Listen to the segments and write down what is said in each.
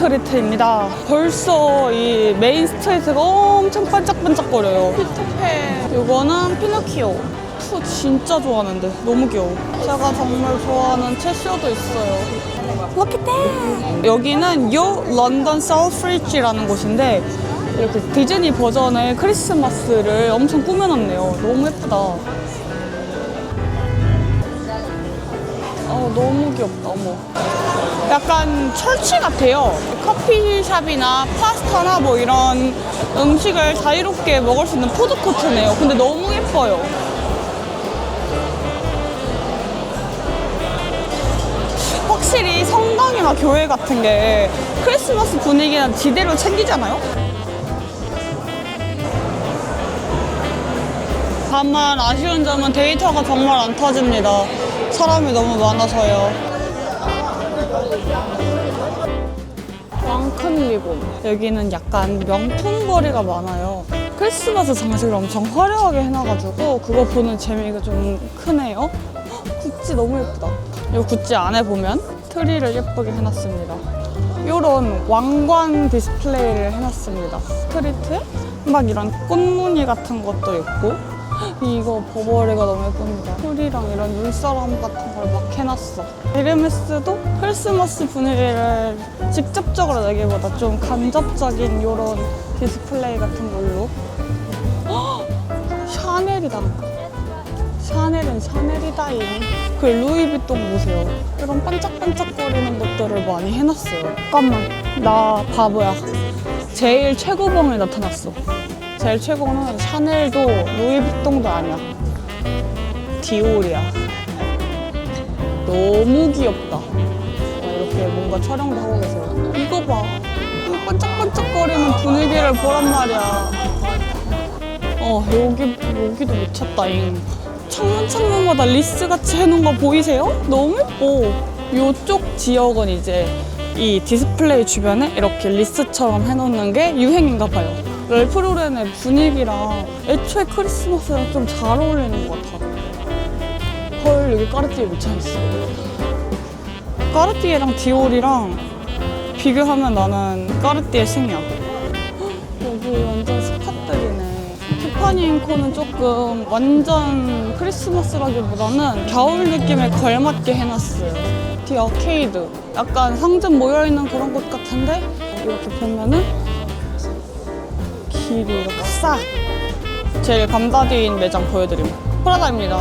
스트리트입니다. 벌써 이 메인 스트리트가 엄청 반짝반짝거려요. 피터팬. 이거는 피노키오. 투 진짜 좋아하는데 너무 귀여워. 제가 정말 좋아하는 채쇼도 있어요. That. 여기는 요 런던 서프리지라는 곳인데 이렇게 디즈니 버전의 크리스마스를 엄청 꾸며놨네요. 너무 예쁘다. 너무 귀엽다, 어머. 약간 철치 같아요. 커피숍이나 파스타나 뭐 이런 음식을 자유롭게 먹을 수 있는 푸드코트네요. 근데 너무 예뻐요. 확실히 성당이나 교회 같은 게 크리스마스 분위기는 지대로 챙기잖아요? 다만 아쉬운 점은 데이터가 정말 안 터집니다. 사람이 너무 많아서요. 왕큰 리본 여기는 약간 명품 거리가 많아요. 크리스마스 장식을 엄청 화려하게 해놔가지고 그거 보는 재미가 좀 크네요. 헉, 구찌 너무 예쁘다. 이 구찌 안에 보면 트리를 예쁘게 해놨습니다. 이런 왕관 디스플레이를 해놨습니다. 스트리트에 막 이런 꽃무늬 같은 것도 있고 이거 버버리가 너무 예쁩니다. 풀이랑 이런 눈사람 같은 걸 막 해놨어. 에르메스도 크리스마스 분위기를 직접적으로 내기보다 좀 간접적인 이런 디스플레이 같은 걸로. 헉! 샤넬이다. 샤넬은 샤넬이다잉. 그 루이비통 보세요. 이런 반짝반짝거리는 것들을 많이 해놨어요. 잠깐만, 나 바보야. 제일 최고봉에 나타났어. 제일 최고는 샤넬도 루이비통도 아니야. 디올이야. 너무 귀엽다. 아, 이렇게 뭔가 촬영도 하고 계세요. 이거 봐. 이 반짝반짝거리는 분위기를 보란 말이야. 어, 여기, 여기도 미쳤다잉. 창문 창문마다 리스 같이 해놓은 거 보이세요? 너무 예뻐. 이쪽 지역은 이제 이 디스플레이 주변에 이렇게 리스처럼 해놓는 게 유행인가 봐요. 럴프로렌의 분위기랑 애초에 크리스마스랑 좀 잘 어울리는 것 같아. 헐, 여기 까르띠에 미쳐있어. 까르띠에랑 디올이랑 비교하면 나는 까르띠에 신이야. 헉, 여기 완전 스팟들이네. 티파니 앵코는 조금 완전 크리스마스라기보다는 겨울 느낌에 걸맞게 해놨어요. 뒤 어케이드. 약간 상점 모여있는 그런 곳 같은데 이렇게 보면은 길이 이렇게 싹 제일 감다디인 매장 보여드림. 프라다입니다.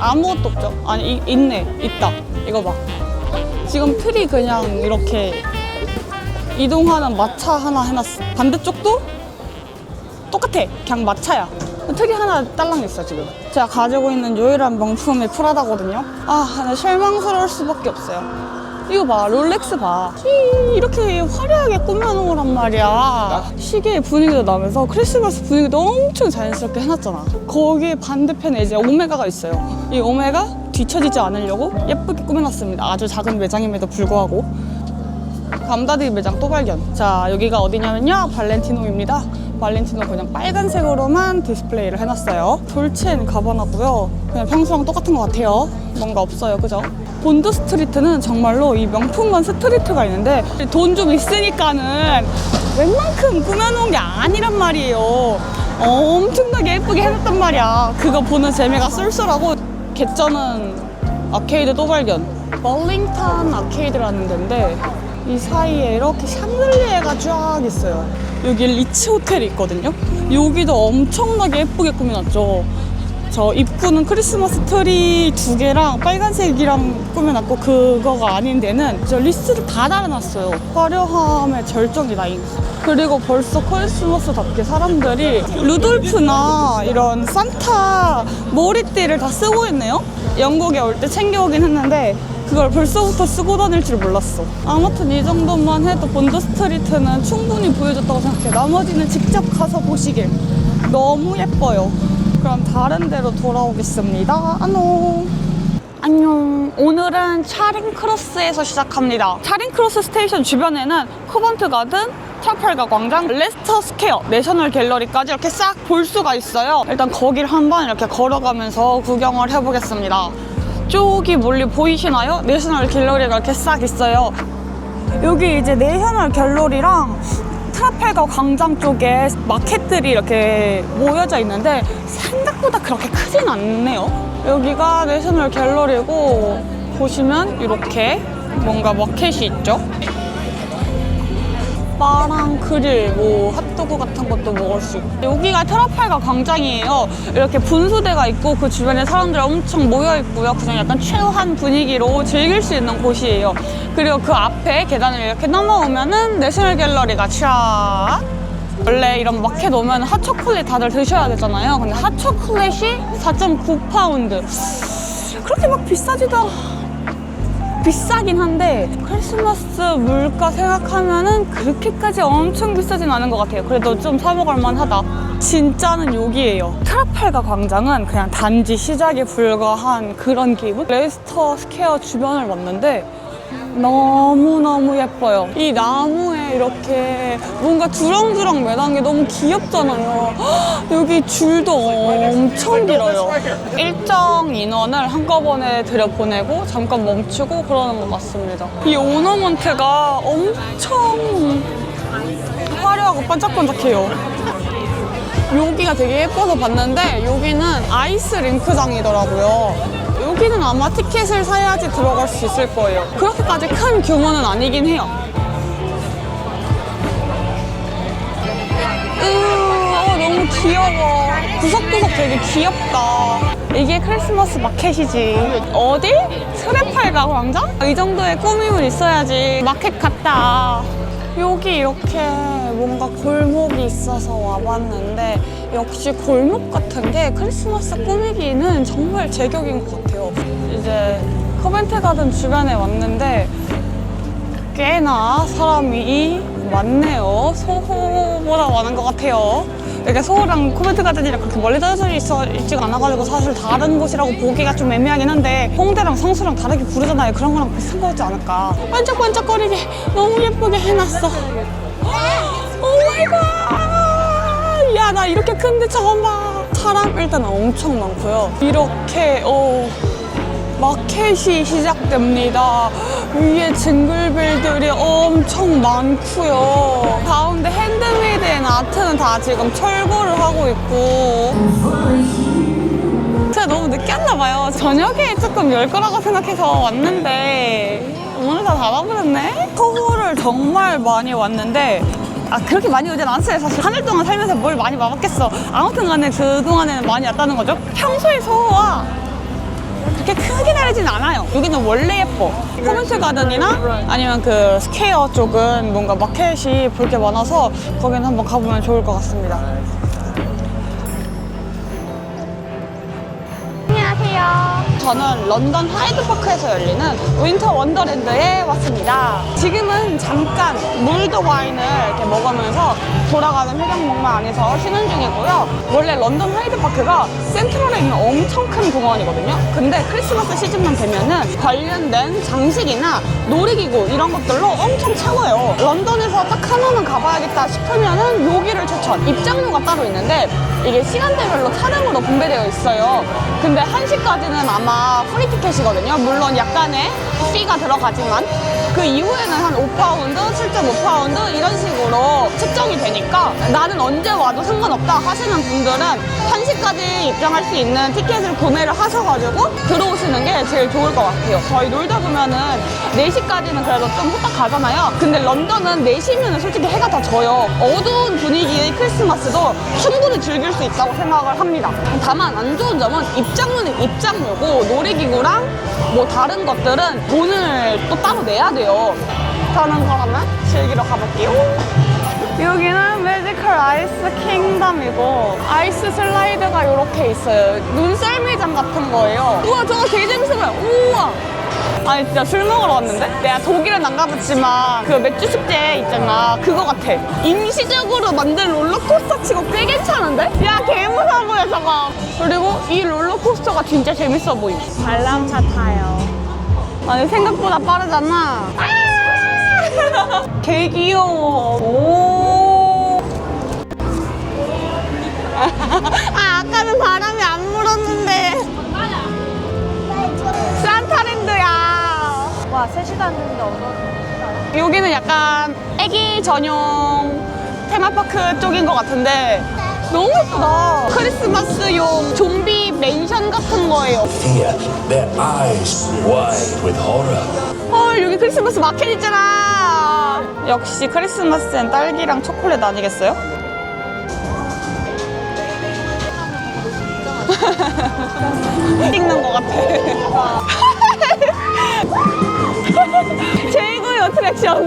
아무것도 없죠? 아니 이- 있네. 있다. 이거 봐. 지금 틀이 그냥 이렇게 이동하는 마차 하나 해놨어. 반대쪽도 똑같아. 그냥 마차야. 틀이 하나 딸랑 있어 지금. 제가 가지고 있는 유일한 명품이 프라다거든요. 아 실망스러울 수밖에 없어요 이거 봐 롤렉스 봐 히, 이렇게 화려하게 꾸며놓으란 말이야 시계의 분위기도 나면서 크리스마스 분위기도 엄청 자연스럽게 해놨잖아 거기 반대편에 이제 오메가가 있어요 이 오메가 뒤처지지 않으려고 예쁘게 꾸며놨습니다 아주 작은 매장임에도 불구하고 감다디 매장 또 발견. 자, 여기가 어디냐면요. 발렌티노입니다. 발렌티노 그냥 빨간색으로만 디스플레이를 해놨어요. 돌체인 가바나고요. 그냥 평소랑 똑같은 것 같아요. 뭔가 없어요. 그죠? 본드 스트리트는 정말로 이 명품관 스트리트가 있는데 돈 좀 있으니까는 웬만큼 꾸며놓은 게 아니란 말이에요. 엄청나게 예쁘게 해놨단 말이야. 그거 보는 재미가 쏠쏠하고 개쩌는 아케이드 또 발견. 벌링턴 아케이드라는 데인데 이 사이에 이렇게 샹들리에가 쫙 있어요. 여기 리치 호텔이 있거든요. 여기도 엄청나게 예쁘게 꾸며놨죠. 저 입구는 크리스마스 트리 두 개랑 빨간색이랑 꾸며놨고 그거가 아닌 데는 저 리스를 다 달아놨어요. 화려함의 절정이다잉. 그리고 벌써 크리스마스답게 사람들이 루돌프나 이런 산타 머리띠를 다 쓰고 있네요. 영국에 올 때 챙겨오긴 했는데 그걸 벌써부터 쓰고 다닐 줄 몰랐어. 아무튼 이 정도만 해도 본드 스트리트는 충분히 보여줬다고 생각해. 나머지는 직접 가서 보시길. 너무 예뻐요. 그럼 다른 데로 돌아오겠습니다. 안녕. 안녕. 오늘은 차링 크로스에서 시작합니다. 차링 크로스 스테이션 주변에는 코번트 가든, 트라팔가 광장, 레스터 스퀘어, 내셔널 갤러리까지 이렇게 싹 볼 수가 있어요. 일단 거기를 한번 이렇게 걸어가면서 구경을 해보겠습니다. 저기 멀리 보이시나요? 내셔널 갤러리가 이렇게 싹 있어요. 여기 이제 내셔널 갤러리랑 트라팔가 광장 쪽에 마켓들이 이렇게 모여져 있는데 생각보다 그렇게 크진 않네요. 여기가 내셔널 갤러리고 보시면 이렇게 뭔가 마켓이 있죠. 바랑 그릴, 뭐 핫도그 같은 것도 먹을 수 있고 여기가 트라팔가 광장이에요. 이렇게 분수대가 있고 그 주변에 사람들이 엄청 모여 있고요. 그냥 약간 최후한 분위기로 즐길 수 있는 곳이에요. 그리고 그 앞에 계단을 이렇게 넘어오면은 내셔널 갤러리가 쫙 원래 이런 마켓 오면 핫초콜릿 다들 드셔야 되잖아요. 근데 핫초콜릿이 4.9파운드. 그렇게 막 비싸지도 비싸긴 한데 크리스마스 물가 생각하면은 그렇게까지 엄청 비싸진 않은 것 같아요. 그래도 좀 사 먹을 만 하다. 진짜는 여기예요. 트라팔가 광장은 그냥 단지 시작에 불과한 그런 기분? 레스터 스퀘어 주변을 왔는데 너무너무 예뻐요. 이 나무에 이렇게 뭔가 주렁주렁 매단 게 너무 귀엽잖아요. 헉, 여기 줄도 엄청 길어요. 일정 인원을 한꺼번에 들여보내고 잠깐 멈추고 그러는 것 같습니다. 이 오너먼트가 엄청 화려하고 반짝반짝해요. 여기가 되게 예뻐서 봤는데 여기는 아이스 링크장이더라고요. 여기는 아마 티켓을 사야지 들어갈 수 있을 거예요. 그렇게까지 큰 규모는 아니긴 해요. 으, 어, 너무 귀여워. 구석구석 되게 귀엽다. 이게 크리스마스 마켓이지. 어디? 트레팔가 광장? 이 정도의 꾸밈은 있어야지. 마켓 같다. 여기 이렇게 뭔가 골목이 있어서 와봤는데 역시 골목 같은 게 크리스마스 꾸미기는 정말 제격인 것 같아요. 이제 코벤트 가든 주변에 왔는데 꽤나 사람이 많네요. 소호보다 많은 것 같아요. 이게 소호랑 코멘트 가든이랑 그렇게 멀리 떨어져 있어 있지가 않아가지고 사실 다른 곳이라고 보기가 좀 애매하긴 한데 홍대랑 성수랑 다르게 부르잖아요. 그런 거랑 비슷한 거지 않을까. 반짝반짝거리게 너무 예쁘게 해놨어. 오 마이 갓! 야, 나 이렇게 큰데 처음 봐. 사람 일단 엄청 많고요. 이렇게, 어, 마켓이 시작됩니다. 위에 징글벨들이 엄청 많고요. 가운데 핸드메이드 앤 아트는 다 지금 철거를 하고 있고. 제가 너무 늦게 왔나봐요. 저녁에 조금 열 거라고 생각해서 왔는데 오늘 다 닫아버렸네? 서울을 정말 많이 왔는데 아 그렇게 많이 오진 않았어요 사실 한 달 동안 살면서 뭘 많이 와봤겠어 아무튼 간에 그동안에는 많이 왔다는 거죠 평소에 서울와 그렇게 크게 다르진 않아요. 여기는 원래 예뻐. 코멘트 가든이나 아니면 그 스퀘어 쪽은 뭔가 마켓이 볼 게 많아서 거기는 한번 가보면 좋을 것 같습니다. 저는 런던 하이드파크에서 열리는 윈터 원더랜드에 왔습니다. 지금은 잠깐 물드 와인을 이렇게 먹으면서 돌아가는 회전목마 안에서 쉬는 중이고요. 원래 런던 하이드파크가 센트럴에 있는 엄청 큰 공원이거든요. 근데 크리스마스 시즌만 되면은 관련된 장식이나 놀이기구 이런 것들로 엄청 채워요. 런던에서 딱 하나는 가봐야겠다 싶으면은 여기를 추천. 입장료가 따로 있는데 이게 시간대별로 차량으로 분배되어 있어요. 근데 1시까지는 아마 프리 티켓이거든요. 물론 약간의 피가 들어가지만 그 이후에는 한 5파운드, 7.5파운드 이런 식으로 측정이 되니까 나는 언제 와도 상관없다 하시는 분들은 1시까지 입장할 수 있는 티켓을 구매를 하셔가지고 들어오시는 게 제일 좋을 것 같아요. 저희 놀다 보면은 4시까지는 그래도 좀 후딱 가잖아요. 근데 런던은 4시면 솔직히 해가 다 져요. 어두운 분위기의 크리스마스도 충분히 즐길 수 있다고 생각을 합니다. 다만 안 좋은 점은 입장료는 입장료고 놀이기구랑 뭐 다른 것들은 돈을 또 따로 내야 돼요. 저는 그러면 즐기러 가볼게요. 여기는 매지컬 아이스 킹덤이고 아이스 슬라이드가 이렇게 있어요. 눈썰매장 같은 거예요. 우와 저거 되게 재밌어 보여. 우와. 아니 진짜 술 먹으러 왔는데? 내가 독일은 안 가봤지만 그 맥주 축제 있잖아 그거 같아 임시적으로 만든 롤러코스터 치고 꽤 괜찮은데? 야 개 무서워 보여 저거 그리고 이 롤러코스터가 진짜 재밌어 보임 관람차 타요 아니 생각보다 빠르잖아 아! 개 귀여워 오. 아 아까는 바람이 안 불었는데 산타랜드야 와, 3시간 했는데 언어는 여기는 약간 애기 전용 테마파크 쪽인 것 같은데 너무 예쁘다. 크리스마스용 좀 비 맨션 같은 거예요. Fear, their eyes wide with horror. 헐 여기 크리스마스 마켓 있잖아. 역시 크리스마스엔 딸기랑 초콜릿 아니겠어요? 찍는 것 같아. 최고의 어트랙션.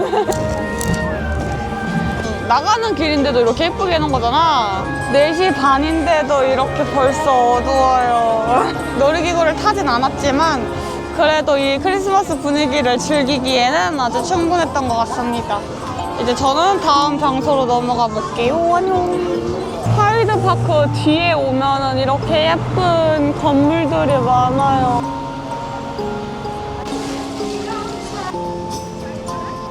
나가는 길인데도 이렇게 예쁘게 해놓은 거잖아. 4시 반인데도 이렇게 벌써 어두워요. 놀이기구를 타진 않았지만 그래도 이 크리스마스 분위기를 즐기기에는 아주 충분했던 것 같습니다. 이제 저는 다음 장소로 넘어가 볼게요. 안녕. 하이드 파크 뒤에 오면은 이렇게 예쁜 건물들이 많아요.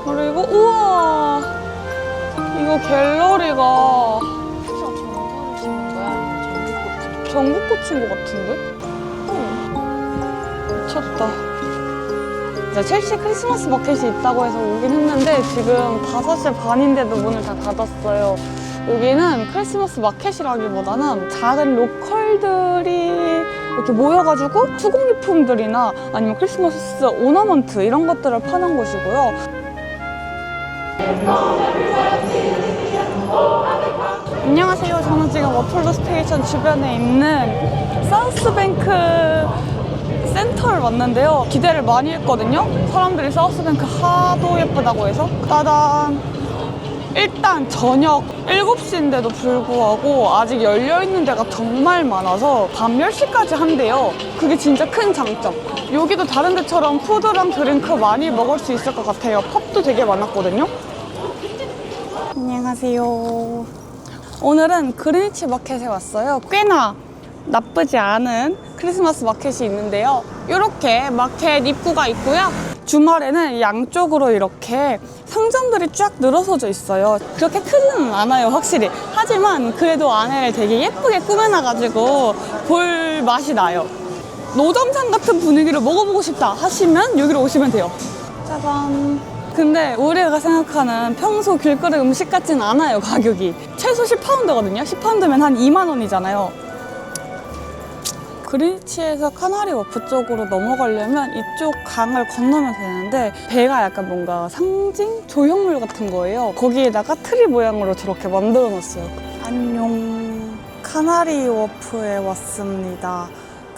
그리고 우와 이거 갤러리가 전국꽃인 것 같은데? 응. 미쳤다. 이제 첼시 크리스마스 마켓이 있다고 해서 오긴 했는데 지금 5시 반인데도 문을 다 닫았어요. 여기는 크리스마스 마켓이라기보다는 작은 로컬들이 이렇게 모여가지고 수공예품들이나 아니면 크리스마스 오너먼트 이런 것들을 파는 곳이고요. 안녕하세요. 저는 지금 워털루 스테이션 주변에 있는 사우스뱅크 센터를 왔는데요. 기대를 많이 했거든요. 사람들이 사우스뱅크 하도 예쁘다고 해서 따단 일단 저녁 7시인데도 불구하고 아직 열려있는 데가 정말 많아서 밤 10시까지 한대요. 그게 진짜 큰 장점. 여기도 다른 데처럼 푸드랑 드링크 많이 먹을 수 있을 것 같아요. 펍도 되게 많았거든요. 안녕하세요. 오늘은 그린치 마켓에 왔어요. 꽤나 나쁘지 않은 크리스마스 마켓이 있는데요. 이렇게 마켓 입구가 있고요. 주말에는 양쪽으로 이렇게 상점들이 쫙 늘어서져 있어요. 그렇게 크지는 않아요, 확실히. 하지만 그래도 안에를 되게 예쁘게 꾸며놔가지고 볼 맛이 나요. 노점상 같은 분위기를 먹어보고 싶다 하시면 여기로 오시면 돼요. 짜잔. 근데 우리가 생각하는 평소 길거리 음식 같진 않아요, 가격이. 최소 10파운드거든요. 10파운드면 한 2만 원이잖아요. 그린치에서 카나리 워프 쪽으로 넘어가려면 이쪽 강을 건너면 되는데 배가 약간 뭔가 상징 조형물 같은 거예요. 거기에다가 트리 모양으로 저렇게 만들어 놨어요. 안녕. 카나리 워프에 왔습니다.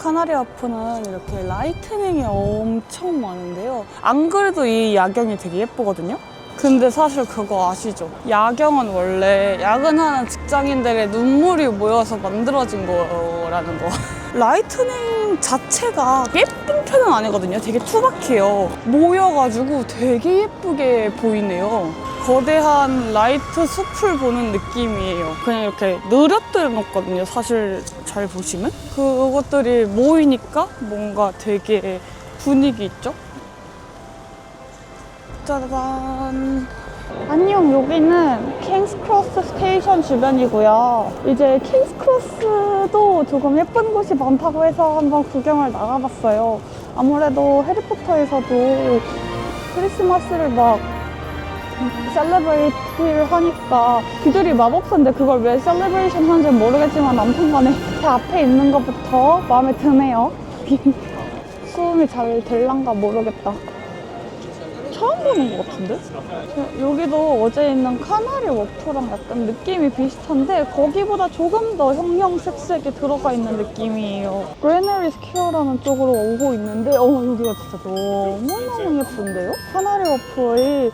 카나리 워프는 이렇게 라이트닝이 엄청 많은데요. 안 그래도 이 야경이 되게 예쁘거든요. 근데 사실 그거 아시죠? 야경은 원래 야근하는 직장인들의 눈물이 모여서 만들어진 거라는 거. 라이트닝 자체가 예쁜 편은 아니거든요. 되게 투박해요. 모여가지고 되게 예쁘게 보이네요. 거대한 라이트 숲을 보는 느낌이에요. 그냥 이렇게 느려뜨려 놓거든요. 사실 잘 보시면. 그것들이 모이니까 뭔가 되게 분위기 있죠? 짜잔. 안녕, 여기는 킹스크로스 스테이션 주변이고요. 이제 킹스크로스도 조금 예쁜 곳이 많다고 해서 한번 구경을 나가봤어요. 아무래도 해리포터에서도 크리스마스를 막 셀레브레이트를 하니까 귀들이 마법사인데 그걸 왜 셀레브레이션 하는지 모르겠지만 아무튼 간에 제 앞에 있는 것부터 마음에 드네요. 수음이 잘 될란가 모르겠다. 처음 보는 것 같은데? 여기도 어제 있는 카나리 워프랑 약간 느낌이 비슷한데 거기보다 조금 더 형형색색이 들어가 있는 느낌이에요. 그레너리 스퀘어라는 쪽으로 오고 있는데 어 여기가 진짜 너무너무 예쁜데요? 카나리 워프의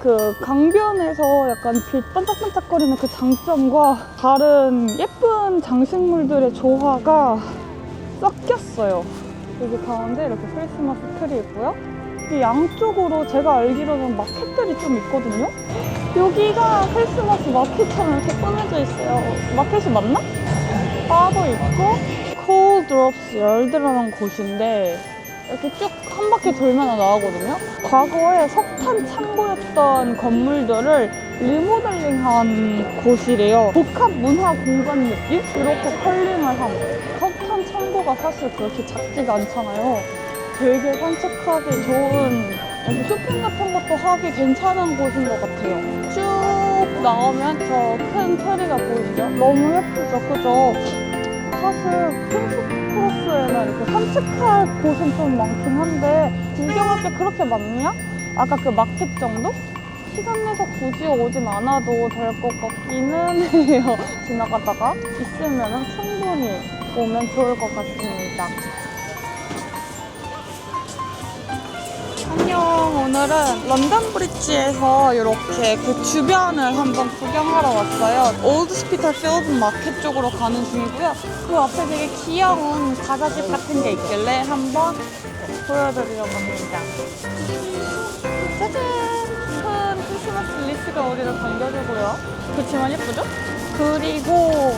그 강변에서 약간 빛 반짝반짝거리는 그 장점과 다른 예쁜 장식물들의 조화가 섞였어요. 여기 가운데 이렇게 크리스마스 트리 있고요. 이 양쪽으로 제가 알기로는 마켓들이 좀 있거든요. 여기가 크리스마스 마켓처럼 이렇게 꾸며져 있어요. 마켓이 맞나? 바도 있고 Drops 열드라는 곳인데 이렇게 쭉 한 바퀴 돌면 나오거든요. 과거에 석탄 창고였던 건물들을 리모델링한 곳이래요. 복합 문화 공간 느낌? 이렇게 컬링을 함. 석탄 창고가 사실 그렇게 작지가 않잖아요. 되게 산책하기 좋은 쇼핑 같은 것도 하기 괜찮은 곳인 것 같아요. 쭉 나오면 저큰 트리가 보이시죠? 너무 예쁘죠? 그죠? 사실 킹스크로스에는 이렇게 산책할 곳은 좀 많긴 한데 구경할 게 그렇게 많냐? 아까 그 마켓 정도? 시간 내서 굳이 오진 않아도 될 것 같기는 해요. 지나가다가 있으면 충분히 오면 좋을 것 같습니다. 오늘은 런던 브릿지에서 이렇게 그 주변을 한번 구경하러 왔어요. 올드 스피터 필드 마켓 쪽으로 가는 중이고요. 그 앞에 되게 귀여운 과자집 같은 게 있길래 한번 보여드리려고 합니다. 짜잔! 큰 크리스마스 리스가 우리를 반겨주고요. 그렇지만 예쁘죠? 그리고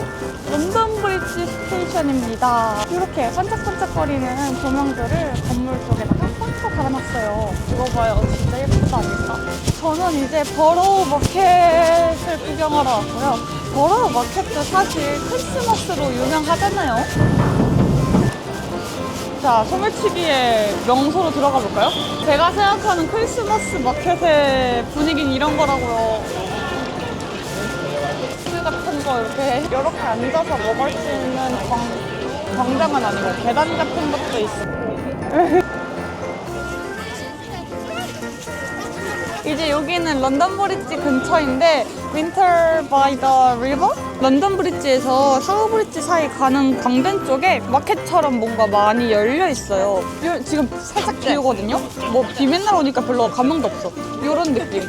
런던 브릿지 스테이션입니다. 이렇게 반짝반짝거리는 조명들을 건물 쪽에다가 달아놨어요. 이거 봐요. 진짜 예쁘다 아닐까? 저는 이제 버로우 마켓을 구경하러 왔고요. 버로우 마켓도 사실 크리스마스로 유명하잖아요. 자, 소매치기의 명소로 들어가 볼까요? 제가 생각하는 크리스마스 마켓의 분위기는 이런 거라고요. 술 같은 거 이렇게 이렇게 앉아서 먹을 수 있는 광, 광장은 아니고 계단 같은 것도 있고. 이제 여기는 런던 브릿지 근처인데 윈터 바이 더 리버? 런던 브릿지에서 사우 브릿지 사이 가는 강변 쪽에 마켓처럼 뭔가 많이 열려 있어요. 요- 지금 살짝 비 오거든요. 뭐 비 맨날 오니까 별로 감흥도 없어. 요런 느낌.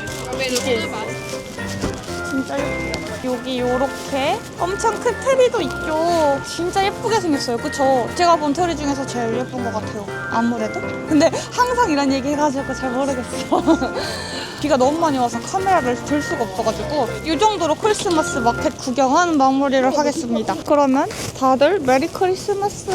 진짜 예뻐요. 여기 요렇게 엄청 큰 트리도 있죠. 진짜 예쁘게 생겼어요. 그쵸? 제가 본 트리 중에서 제일 예쁜 것 같아요. 아무래도. 근데 항상 이런 얘기 해가지고 잘 모르겠어. 비가 너무 많이 와서 카메라를 들 수가 없어가지고 이 정도로 크리스마스 마켓 구경은 마무리를 하겠습니다. 그러면 다들 메리 크리스마스